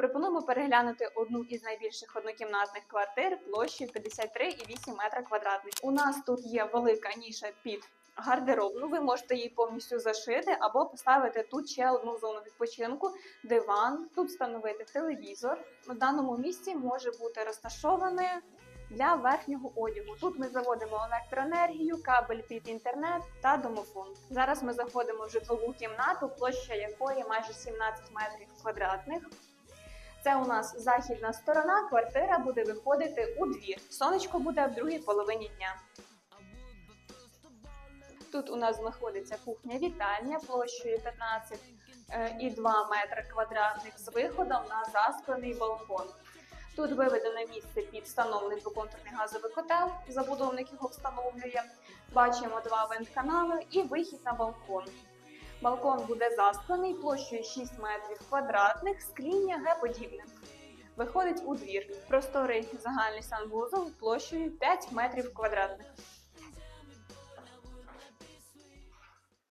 Пропонуємо переглянути одну із найбільших однокімнатних квартир площею 53,8 метра квадратних. У нас тут є велика ніша під гардеробну. Ви можете її повністю зашити або поставити тут ще одну зону відпочинку, диван. Тут встановити телевізор. В даному місці може бути розташоване для верхнього одягу. Тут ми заводимо електроенергію, кабель під інтернет та домофон. Зараз ми заходимо в житлову кімнату, площа якої майже 17 метрів квадратних. Це у нас західна сторона. Квартира буде виходити у двір. Сонечко буде в другій половині дня. Тут у нас знаходиться кухня-вітальня площею 15,2 метри квадратних з виходом на засклений балкон. Тут виведено місце під встановлений двоконтурний газовий котел. Забудовник його встановлює. Бачимо два вентканали і вихід на балкон. Балкон буде засклений площею 6 метрів квадратних, скління Г-подібне. Виходить у двір. Просторий загальний санвузол площею 5 метрів квадратних.